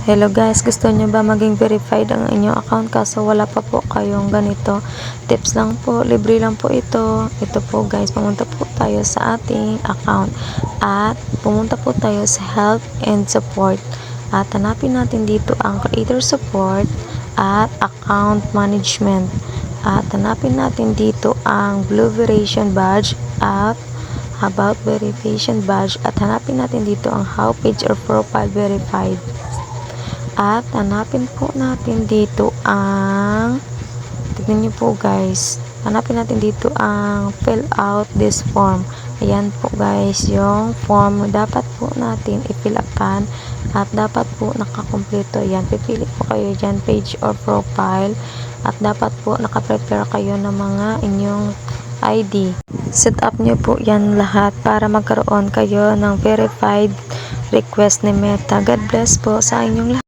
Hello guys, gusto nyo ba maging verified ang inyong account kaso wala pa po kayong ganito? Tips lang po, libre lang po ito. Ito po guys, pumunta po tayo sa ating account at pumunta po tayo sa help and support. At hanapin natin dito ang creator support at account management. At hanapin natin dito ang blue verification badge at about verification badge at hanapin natin dito ang how page or profile verified. At hanapin po natin dito ang tignan nyo po guys. Hanapin natin dito ang fill out this form. Ayan po guys, yung form dapat po natin i-fill at dapat po nakakompleto. Ayan, pipili po kayo dyan page or profile at dapat po nakaprepare kayo ng mga inyong ID. Set up nyo po yan lahat para magkaroon kayo ng verified request ni Meta. God bless po sa inyong lahat.